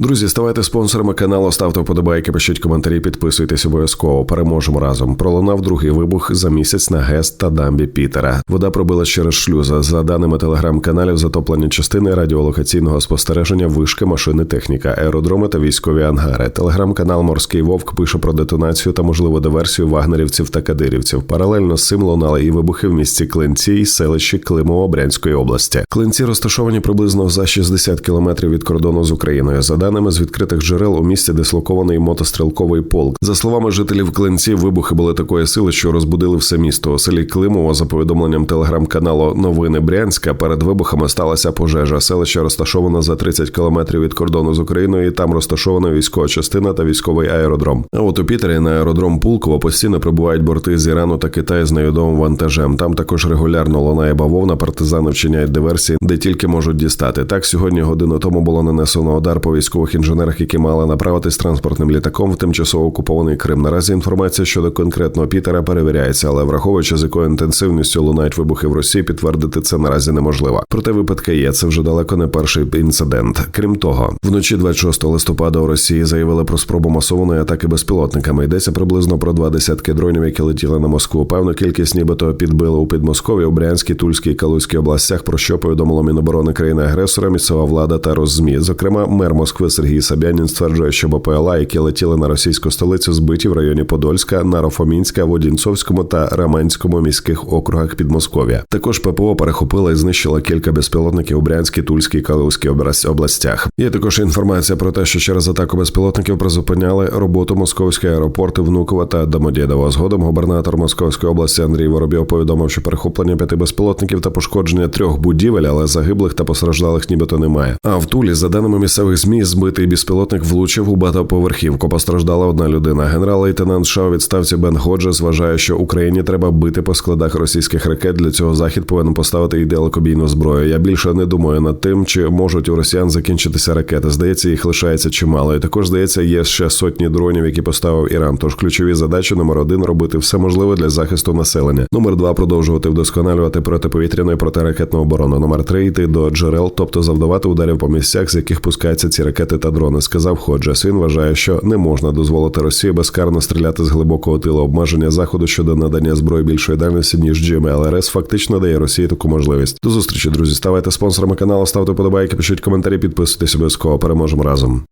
Друзі, ставайте спонсорами каналу, ставте вподобайки, пишіть коментарі, підписуйтесь обов'язково. Переможемо разом. Пролунав другий вибух за місяць на ГЕС та дамбі Пітера. Вода пробила через шлюза. За даними телеграм-каналів, затоплені частини радіолокаційного спостереження, вишки, машини, техніка, аеродроми та військові ангари. Телеграм-канал Морський Вовк пише про детонацію та можливу диверсію вагнерівців та кадирівців. Паралельно з цим лунали і вибухи в місті Клинці і селищі Климово Брянської області. Клинці розташовані приблизно за 60 кілометрів від кордону з Україною. За даними з відкритих джерел, у місті дислокований мотострілковий полк. За словами жителів Клинці, вибухи були такої сили, що розбудили все місто. У селі Климово, за повідомленням телеграм-каналу Новини Брянська, перед вибухами сталася пожежа. Селище розташовано за 30 кілометрів від кордону з Україною. і Там розташована військова частина та військовий аеродром. А от у Пітері на аеродром Пулково постійно прибувають борти з Ірану та Китаю з невідомим вантажем. Там також регулярно лунає бавовна. Партизани вчиняють диверсії, де тільки можуть дістати. Так сьогодні годину тому було нанесено удар по військових інженерах, які мали направитись транспортним літаком в тимчасово окупований Крим. Наразі інформація щодо конкретного Пітера перевіряється, але враховуючи з якою інтенсивністю лунають вибухи в Росії, підтвердити це наразі неможливо. Проте випадки є. Це вже далеко не перший інцидент. Крім того, вночі 26 листопада у Росії заявили про спробу масованої атаки безпілотниками. Йдеться приблизно про два десятки дронів, які летіли на Москву. Певну кількість нібито підбили у Підмосков'ї, у Брянській, Тульській, Калузькій областях. Про що повідомило Міноборони країни агресора, місцева влада та роззмі. Зокрема, мер Москви Сергій Собянін стверджує, що БПЛА, які летіли на російську столицю, збиті в районі Подольська, Нарофомінська, в Одінцовському та Раманському міських округах Підмосков'я. Також ППО перехопила і знищила кілька безпілотників у Брянській, Тульській, Калузькій область- областях. Є також інформація про те, що через атаку безпілотників призупиняли роботу московські аеропорти Внукова та Домодєдово. Згодом губернатор Московської області Андрій Воробйов повідомив, що перехоплення п'яти безпілотників та пошкодження трьох будівель, але загиблих та постраждалих нібито немає. А в Тулі, за даними місцевих змі, збитий безпілотник влучив у багатоповерхівку. Постраждала одна людина. Генерал-лейтенант США у відставці Бен Ходжес вважає, що Україні треба бити по складах російських ракет. Для цього захід повинен поставити і далекобійну зброю. Я більше не думаю над тим, чи можуть у росіян закінчитися ракети. Здається, їх лишається чимало. І також здається, є ще сотні дронів, які поставив Іран. Тож ключові задачі номер один робити все можливе для захисту населення. Номер два продовжувати вдосконалювати протиповітряну і протиракетну оборону. Номер три йти до джерел, тобто завдавати ударів по місцях, з яких пускаються ці ракети та дрони. Сказав Ходжес. Він вважає, що не можна дозволити Росії безкарно стріляти з глибокого тила Обмеження заходу щодо надання зброї більшої дальності ніж GMLRS фактично дає Росії таку можливість. До зустрічі, друзі. Ставайте спонсорами каналу, ставте подобайки, пишіть коментарі, підписуйтесь обов'язково. Переможемо разом.